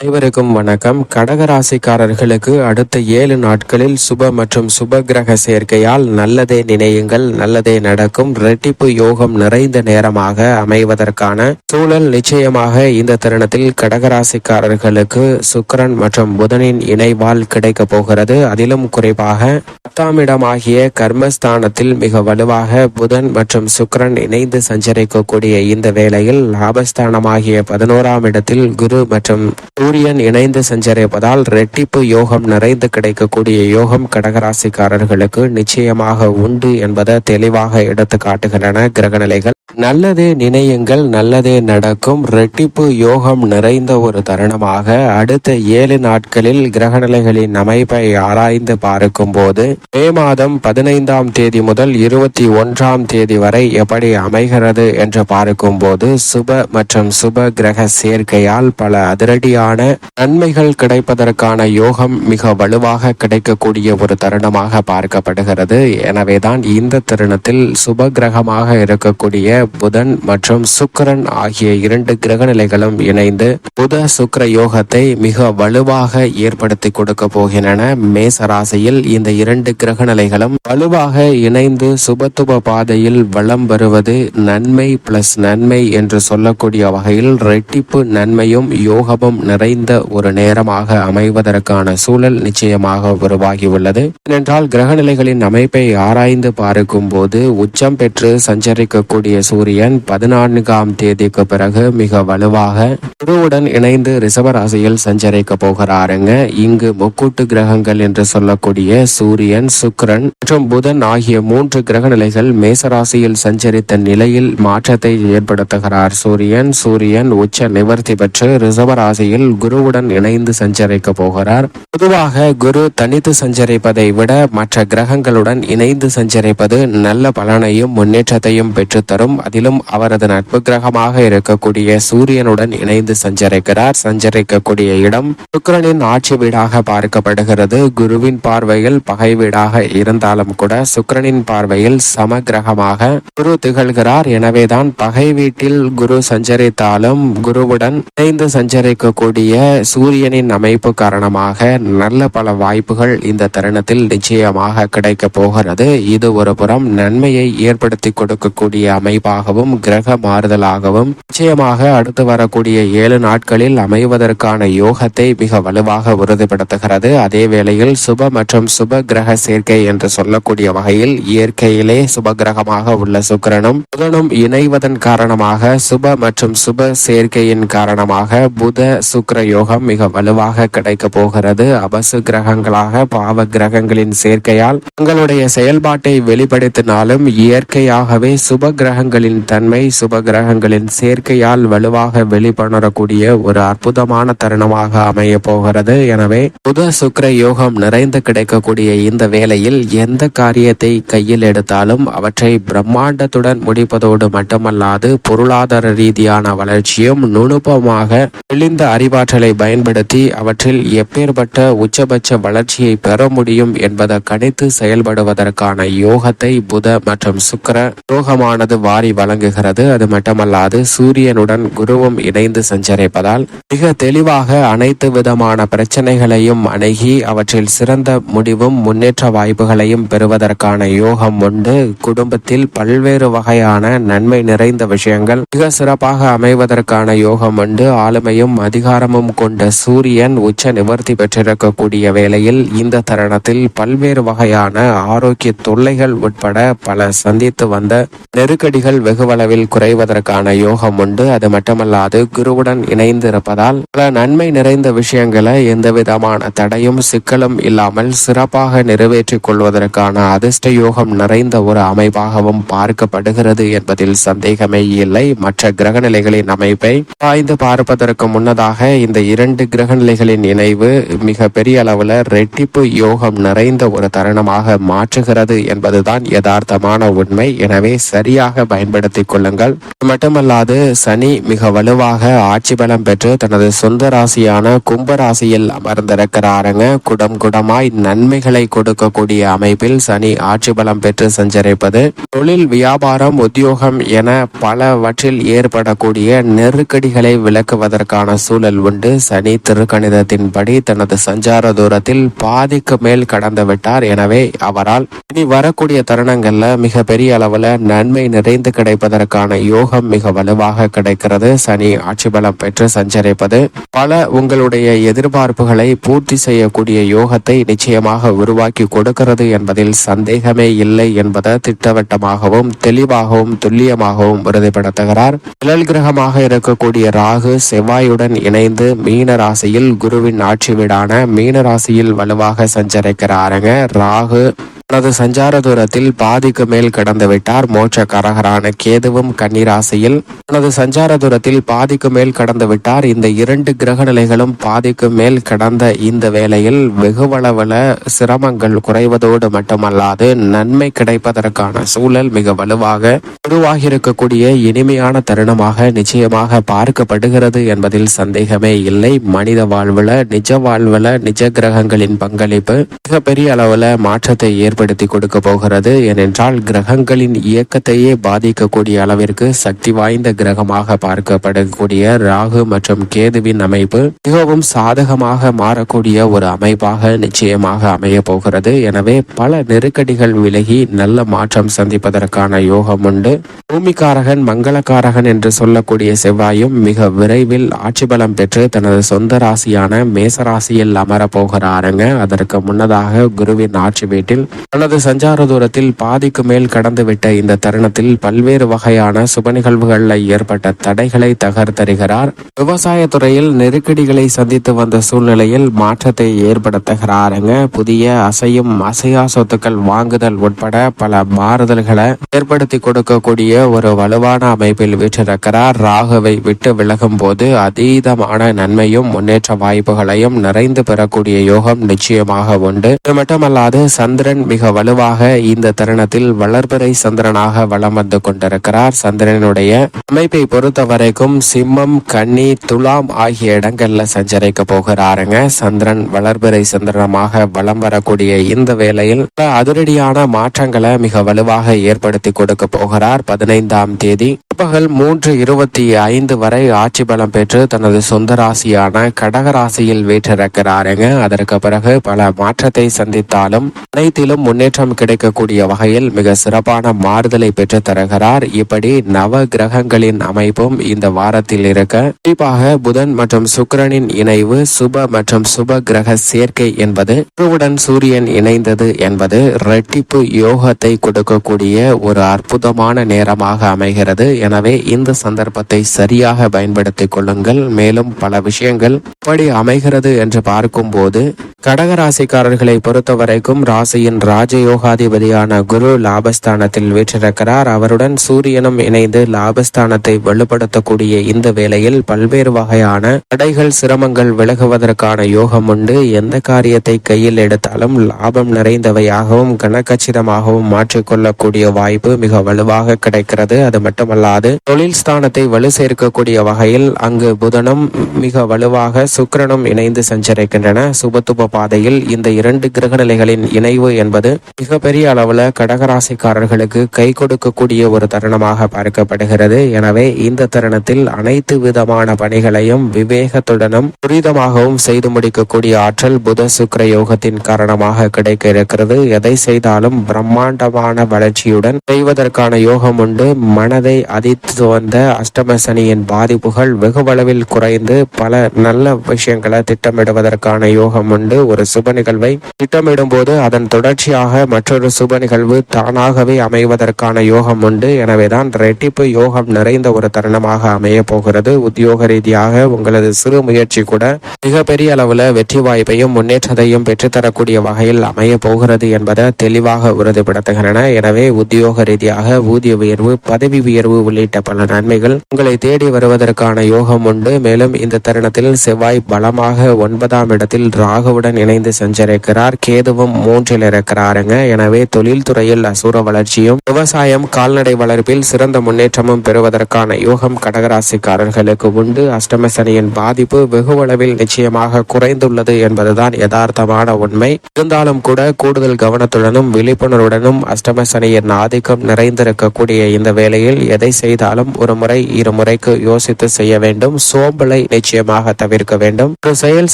அனைவருக்கும் வணக்கம். கடகராசிக்காரர்களுக்கு அடுத்த ஏழு நாட்களில் சுப மற்றும் சுப கிரக சேர்க்கையால் நல்லதே நினையுங்கள் நல்லதே நடக்கும். ரெட்டிப்பு யோகம் நிறைந்த நேரமாக அமைவதற்கான சூழல் நிச்சயமாக இந்த தருணத்தில் கடகராசிக்காரர்களுக்கு சுக்கரன் மற்றும் புதனின் இணைவால் கிடைக்க போகிறது. அதிலும் குறிப்பாக பத்தாம் இடமாகிய கர்மஸ்தானத்தில் மிக வலுவாக புதன் மற்றும் சுக்கரன் இணைந்து சஞ்சரிக்கக்கூடிய இந்த வேளையில் லாபஸ்தானமாகிய பதினோராம் இடத்தில் குரு மற்றும் சூரியன் இணைந்து சஞ்சரிப்பதால் ரெட்டிப்பு யோகம் நிறைந்து கிடைக்கக்கூடிய யோகம் கடகராசிக்காரர்களுக்கு நிச்சயமாக உண்டு என்பதை தெளிவாக எடுத்து காட்டுகின்றன கிரகநிலைகள். நல்லதே நினையுங்கள் நல்லதே நடக்கும். ரெட்டிப்பு யோகம் நிறைந்த ஒரு தருணமாக அடுத்த ஏழு நாட்களில் கிரகநிலைகளின் அமைப்பை ஆராய்ந்து பார்க்கும் போது மே மாதம் பதினைந்தாம் தேதி முதல் இருபத்தி ஒன்றாம் தேதி வரை எப்படி அமைகிறது என்று பார்க்கும் போது சுப மற்றும் சுப கிரக சேர்க்கையால் பல அதிரடியான நன்மைகள் கிடைப்பதற்கான யோகம் மிக வலுவாக கிடைக்கக்கூடிய ஒரு தருணமாக பார்க்கப்படுகிறது. எனவேதான் இந்த தருணத்தில் சுப கிரகமாக இருக்கக்கூடிய புதன் மற்றும் சுக்கரன் ஆகிய இரண்டு கிரக நிலைகளும் இணைந்து புத சுக்கர யோகத்தை மிக வலுவாக ஏற்படுத்தி கொடுக்க போகின்றன. மேச ராசியில் இந்த இரண்டு கிரக நிலைகளும் வலுவாக இணைந்து சுபத்துவ பாதையில் வளம் வருவது நன்மை பிளஸ் நன்மை என்று சொல்லக்கூடிய வகையில் ரெட்டிப்பு நன்மையும் யோகமும் நிறைந்த ஒரு நேரமாக அமைவதற்கான சூழல் நிச்சயமாக உருவாகியுள்ளது. ஏனென்றால் கிரகநிலைகளின் அமைப்பை ஆராய்ந்து பார்க்கும் போது உச்சம் பெற்று சஞ்சரிக்கக்கூடிய சூரியன் பதினான்காம் தேதிக்கு பிறகு மிக வலுவாக குருவுடன் இணைந்து ரிஷபராசியில் சஞ்சரிக்க போகிறாருங்க. இங்கு முக்கூட்டு கிரகங்கள் என்று சொல்லக்கூடிய சூரியன் சுக்கிரன் மற்றும் புதன் ஆகிய மூன்று கிரக நிலைகள் மேசராசியில் சஞ்சரித்த நிலையில் மாற்றத்தை ஏற்படுத்துகிறார். சூரியன் சூரியன் உச்ச நிவர்த்தி பெற்று ரிஷபராசியில் குருவுடன் இணைந்து சஞ்சரிக்க போகிறார். பொதுவாக குரு தனித்து சஞ்சரிப்பதை விட மற்ற கிரகங்களுடன் இணைந்து சஞ்சரிப்பது நல்ல பலனையும் முன்னேற்றத்தையும் பெற்றுத்தரும். அதிலும் அவரது நட்பு கிரகமாக இருக்கக்கூடிய சூரியனுடன் இணைந்து சஞ்சரிக்கிறார். சஞ்சரிக்கக்கூடிய இடம் சுக்கிரனின் ஆட்சி வீடாக பார்க்கப்படுகிறது. குருவின் பார்வையில் பகை வீடாக இருந்தாலும் கூட சுக்கிரனின் பார்வையில் சம கிரகமாக குரு திகழ்கிறார். எனவேதான் பகை வீட்டில் குரு சஞ்சரித்தாலும் குருவுடன் இணைந்து சஞ்சரிக்கக்கூடிய சூரியனின் அமைப்பு காரணமாக நல்ல பல வாய்ப்புகள் இந்த தருணத்தில் நிச்சயமாக கிடைக்க போகிறது. இது ஒரு புறம் நன்மையை ஏற்படுத்தி கொடுக்கக்கூடிய அமைப்பு அமைப்பாகவும் கிரக மாறுதலாகவும் நிச்சயமாக அடுத்து வரக்கூடிய ஏழு நாட்களில் அமைவதற்கான யோகத்தை மிக வலுவாக உறுதிப்படுத்துகிறது. அதே வேளையில் சுப மற்றும் சுப கிரக சேர்க்கை என்று சொல்லக்கூடிய வகையில் இயற்கையிலே சுப கிரகமாக உள்ள சுக்கரனும் புதனும் இணைவதன் காரணமாக சுப மற்றும் சுப சேர்க்கையின் காரணமாக புத சுக்கிர யோகம் மிக வலுவாக கிடைக்க போகிறது. அபசு கிரகங்களாக பாவ கிரகங்களின் சேர்க்கையால் தங்களுடைய செயல்பாட்டை வெளிப்படுத்தினாலும் இயற்கையாகவே சுப கிரகங்கள் கிரகங்களின் தன்மை சுப கிரகங்களின் சேர்க்கையால் வலுவாக வெளிப்படக்கூடிய ஒரு அற்புதமான தருணமாக அமைய போகிறது. எனவே புத சுக்கர யோகம் நிறைந்து கிடைக்கக்கூடிய இந்த வேளையில் எந்த காரியத்தை கையில் எடுத்தாலும் அவற்றை பிரம்மாண்டத்துடன் முடிப்பதோடு மட்டுமல்லாது பொருளாதார ரீதியான வளர்ச்சியும் நுணுப்பமாக தெளிந்த அறிவாற்றலை பயன்படுத்தி அவற்றில் எப்பேற்பட்ட உச்சபட்ச வளர்ச்சியை பெற முடியும் என்பதை கணித்து செயல்படுவதற்கான யோகத்தை புத மற்றும் சுக்கிர யோகமானது வாரி வழங்குகிறது. அது மட்டுமல்லாது சூரியனுடன் குருவும் இணைந்து சஞ்சரிப்பதால் மிக தெளிவாக அனைத்து விதமான பிரச்சனைகளையும் அணுகி அவற்றில் சிறந்த முடிவும் முன்னேற்ற வாய்ப்புகளையும் பெறுவதற்கான யோகம் உண்டு. குடும்பத்தில் பல்வேறு வகையான நன்மை நிறைந்த விஷயங்கள் மிக சிறப்பாக அமைவதற்கான யோகம் உண்டு. ஆளுமையும் அதிகாரமும் கொண்ட சூரியன் உச்ச நிவர்த்தி பெற்றிருக்கக்கூடிய வேளையில் இந்த தருணத்தில் பல்வேறு வகையான ஆரோக்கிய தொல்லைகள் உட்பட பல சந்தித்து வந்த நெருக்கடிகள் வெகுவளவில் குறைவதற்கான யோகம் உண்டு. அது மட்டுமல்லாது குருவுடன் இணைந்து இருப்பதால் பல நன்மை நிறைந்த விஷயங்களை எந்த விதமான தடையும் சிக்கலும் இல்லாமல் சிறப்பாக நிறைவேற்றிக் கொள்வதற்கான அதிர்ஷ்ட யோகம் நிறைந்த ஒரு அமைப்பாகவும் பார்க்கப்படுகிறது என்பதில் சந்தேகமே இல்லை. மற்ற கிரகநிலைகளின் அமைப்பை ஆய்ந்து பார்ப்பதற்கு முன்னதாக இந்த இரண்டு கிரகநிலைகளின் இணைவு மிக பெரிய அளவுல ரெட்டிப்பு யோகம் நிறைந்த ஒரு தருணமாக மாற்றுகிறது என்பதுதான் யதார்த்தமான உண்மை. எனவே சரியாக பயன்படுத்திக் கொள்ளுங்கள். மட்டுமல்லாது சனி மிக வலுவாக ஆட்சி பலம் பெற்று தனது சொந்த ராசியான கும்ப ராசியில் அமர்ந்திருக்கிறாருங்க. குடம் குடமாய் நன்மைகளை கொடுக்கக்கூடிய அமைப்பில் சனி ஆட்சி பலம் பெற்று சஞ்சரிப்பது. தொழில் வியாபாரம் உத்தியோகம் என பலவற்றில் ஏற்படக்கூடிய நெருக்கடிகளை விளக்குவதற்கான சூழல் உண்டு. சனி திருக்கணிதத்தின்படி தனது சஞ்சார தூரத்தில் பாதிக்கு மேல் கடந்து விட்டார். எனவே அவரால் இனி வரக்கூடிய தருணங்கள்ல மிக பெரிய அளவுல நன்மை நிறைந்து கிடைப்பதற்கான யோகம் மிக வலுவாக கிடைக்கிறது. சனி ஆட்சி பலம் பெற்று சஞ்சரிப்பது. பல உங்களுடைய எதிர்பார்ப்புகளை பூர்த்தி செய்யக்கூடிய யோகத்தை நிச்சயமாக உருவாக்கி கொடுக்கிறது என்பதில் சந்தேகமே இல்லை என்பதை திட்டவட்டமாகவும் தெளிவாகவும் துல்லியமாகவும் உறுதிப்படுத்துகிறார். நிழல் கிரகமாக இருக்கக்கூடிய ராகு செவ்வாயுடன் இணைந்து மீன ராசியில் குருவின் ஆட்சி வீடான மீன ராசியில் வலுவாக சஞ்சரிக்கிறாருங்க. ராகு தனது சஞ்சார தூரத்தில் பாதிக்கு மேல் கடந்து விட்டார். மோட்ச கரகரான கேதுவும் கன்னிராசியில் தனது சஞ்சார தூரத்தில் பாதிக்கு மேல் கடந்து விட்டார். இந்த இரண்டு கிரக நிலைகளும் பாதிக்கு மேல் கடந்த இந்த வேளையில் வெகுவளவுல சிரமங்கள் குறைவதோடு மட்டுமல்லாது நன்மை கிடைப்பதற்கான சூழல் மிக வலுவாக உருவாகி இருக்கக்கூடிய இனிமையான தருணமாக நிச்சயமாக பார்க்கப்படுகிறது என்பதில் சந்தேகமே இல்லை. மனித வாழ்வுல நிஜ வாழ்வுல நிஜ கிரகங்களின் பங்களிப்பு மிக பெரிய அளவுல மாற்றத்தை ஏற்படுத்தி கொடுக்க போகிறது. ஏனென்றால் கிரகங்களின் இயக்கத்தையே பாதிக்கக்கூடிய அளவிற்கு சக்தி வாய்ந்த கிரகமாக பார்க்கப்படக்கூடிய ராகு மற்றும் கேதுவின் அமைப்பு மிகவும் சாதகமாக மாறக்கூடிய ஒரு அமைப்பாக நிச்சயமாக அமைய போகிறது. எனவே பல நெருக்கடிகள் விலகி நல்ல மாற்றம் சந்திப்பதற்கான யோகம் உண்டு. பூமிக்காரகன் மங்களக்காரகன் என்று சொல்லக்கூடிய செவ்வாயும் மிக விரைவில் ஆட்சி பலம் பெற்று தனது சொந்த ராசியான மேச ராசியில் போகிறாருங்க. அதற்கு முன்னதாக குருவின் ஆட்சி வீட்டில் தனது சஞ்சார தூரத்தில் பாதிக்கு மேல் கடந்துவிட்ட இந்த தருணத்தில் பல்வேறு வகையான சுப நிகழ்வுகளில் ஏற்பட்ட தடைகளை தகர்த்தருகிறார் விவசாய துறையில் நெருக்கடிகளை சந்தித்து வந்த சூழ்நிலையில் மாற்றத்தை ஏற்படுத்துகிறாருங்க. புதிய அசையும் அசையா சொத்துக்கள் வாங்குதல் உட்பட பல மாறுதல்களை ஏற்படுத்தி கொடுக்கக்கூடிய ஒரு வலுவான அமைப்பில் வீற்றிருக்கிறார். ராகுவை விட்டு விலகும் போது அதீதமான நன்மையும் முன்னேற்ற வாய்ப்புகளையும் நிறைந்து பெறக்கூடிய யோகம் நிச்சயமாக உண்டு. இது மட்டுமல்லாது சந்திரன் மிக வலுவாக இந்த தருணத்தில் வளர்பிறை சந்திரனாக வளம் வந்து கொண்டிருக்கிறார். சந்திரனுடைய அமைப்பை பொறுத்த வரைக்கும் சிம்மம் கன்னி துலாம் ஆகிய இடங்கள்ல சஞ்சரிக்க போகிறாருங்க. சந்திரன் வளர்பிறை சந்திரனமாக வளம் வரக்கூடிய இந்த வேளையில் அதிரடியான மாற்றங்களை மிக வலுவாக ஏற்படுத்தி கொடுக்க போகிறார். பதினைந்தாம் தேதி பிற்பகல் மூன்று இருபத்தி ஐந்து வரை ஆட்சி பலம் பெற்று தனது சொந்த ராசியான கடகராசியில் வீற்றிருக்கிறாருங்க. அதற்கு பிறகு பல மாற்றத்தை சந்தித்தாலும் அனைத்திலும் முன்னேற்றம் கிடைக்கக்கூடிய வகையில் மிக சிறப்பான மாறுதலை பெற்று தருகிறார். இப்படி நவ கிரகங்களின் அமைப்பும் இந்த வாரத்தில் இருக்க குறிப்பாக புதன் மற்றும் சுக்கரனின் இணைவு சுப மற்றும் சுப கிரக சேர்க்கை என்பது குருவுடன் சூரியன் இணைந்தது என்பது ரெட்டிப்பு யோகத்தை கொடுக்கக்கூடிய ஒரு அற்புதமான நேரமாக அமைகிறது. எனவே இந்த சந்தர்ப்பத்தை சரியாக பயன்படுத்திக் கொள்ளுங்கள். மேலும் பல விஷயங்கள் எப்படி அமைகிறது என்று பார்க்கும்போது கடகராசிக்காரர்களை பொறுத்தவரைக்கும் ராசியின் ராஜயோகாதிபதியான குரு லாபஸ்தானத்தில் வீற்றிருக்கிறார். அவருடன் சூரியனும் இணைந்து லாபஸ்தானத்தை வலுப்படுத்தக்கூடிய இந்த வேளையில் பல்வேறு வகையான தடைகள் சிரமங்கள் விலகுவதற்கான யோகம் உண்டு. எந்த காரியத்தை கையில் எடுத்தாலும் லாபம் நிறைந்தவையாகவும் கனக்கச்சிதமாகவும் மாற்றிக்கொள்ளக்கூடிய வாய்ப்பு மிக வலுவாக கிடைக்கிறது. அது மட்டுமல்லாது தொழில் ஸ்தானத்தை வலு சேர்க்கக்கூடிய வகையில் அங்கு புதனும் மிக வலுவாக சுக்கிரனும் இணைந்து சஞ்சரிக்கின்றன. சுபத்துப பாதையில் இந்த இரண்டு கிரகநிலைகளின் இணைவு என்பது மிகப்பெரிய அளவில் கடகராசிக்காரர்களுக்கு கை கொடுக்கக்கூடிய ஒரு தருணமாக பார்க்கப்படுகிறது. எனவே இந்த தருணத்தில் அனைத்து விதமான பணிகளையும் விவேகத்துடனும் துரிதமாகவும் செய்து முடிக்கக்கூடிய ஆற்றல் புத சுக்கர யோகத்தின் காரணமாக கிடைக்க இருக்கிறது. எதை செய்தாலும் பிரம்மாண்டமான வளர்ச்சியுடன் செய்வதற்கான யோகம் உண்டு. மனதை அதித்து வந்த அஷ்டமசனியின் பாதிப்புகள் வெகுவளவில் குறைந்து பல நல்ல விஷயங்களை திட்டமிடுவதற்கான யோகம் உண்டு. ஒரு சுப நிகழ்வை திட்டமிடும் போது அதன் இறுதியாக மற்றொரு சுப நிகழ்வு தானாகவே அமைவதற்கான யோகம் உண்டு. எனவேதான் ரெட்டிப்பு யோகம் நிறைந்த ஒரு தருணமாக அமைய போகிறது. உத்தியோக ரீதியாக உங்களது சிறு முயற்சி கூட மிகப்பெரிய அளவுல வெற்றி வாய்ப்பையும் முன்னேற்றத்தையும் பெற்றுத்தரக்கூடிய வகையில் அமைய போகிறது என்பதை தெளிவாக உறுதிப்படுத்துகின்றன எனவே உத்தியோக ரீதியாக ஊதிய உயர்வு பதவி உயர்வு உள்ளிட்ட பல நன்மைகள் உங்களை தேடி வருவதற்கான யோகம் உண்டு. மேலும் இந்த தருணத்தில் செவ்வாய் பலமாக ஒன்பதாம் இடத்தில் ராகுவுடன் இணைந்து சென்றிருக்கிறார் கேதுவும் மூன்றில் இருக்கிறார். வராருங்க எனவே தொழில்துறையில் அசுர வளர்ச்சியும் விவசாயம் கால்நடை வளர்ப்பில் சிறந்த முன்னேற்றமும் பெறுவதற்கான யோகம் கடகராசிக்காரர்களுக்கு உண்டு. அஷ்டம சனியின் பாதிப்பு வெகுவளவில் நிச்சயமாக குறைந்துள்ளது என்பதுதான் யதார்த்தமான உண்மை. இருந்தாலும் கூட கூடுதல் கவனத்துடனும் விழிப்புணர்வுடனும் அஷ்டம சனியின் ஆதிக்கம் நிறைந்திருக்கக்கூடிய இந்த வேளையில் எதை செய்தாலும் ஒரு முறை இருமுறைக்கு யோசித்து செய்ய வேண்டும். சோம்பலை நிச்சயமாக தவிர்க்க வேண்டும். ஒரு செயல்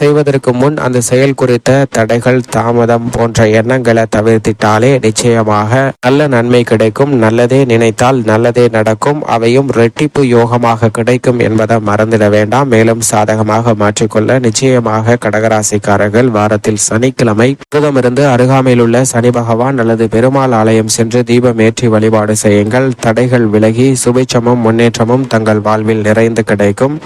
செய்வதற்கு முன் அந்த செயல் குறித்த தடைகள் தாமதம் போன்ற எண்ணங்களை தவிர்த்திட்டாலே நிச்சயமாக நல்ல நன்மை கிடைக்கும். நல்லதே நினைத்தால் நல்லதே நடக்கும். அவையும் ரெட்டிப்பு யோகமாக கிடைக்கும் என்பதை மறந்திட வேண்டாம். மேலும் சாதகமாக மாற்றிக்கொள்ள நிச்சயமாக கடகராசிக்காரர்கள் வாரத்தில் சனிக்கிழமை புதமிருந்து அருகாமையில் உள்ள சனி பகவான் அல்லது பெருமாள் ஆலயம் சென்று தீபம் ஏற்றி வழிபாடு செய்யுங்கள். தடைகள் விலகி சுபிச்சமும் முன்னேற்றமும் தங்கள் வாழ்வில் நிறைந்து கிடைக்கும்.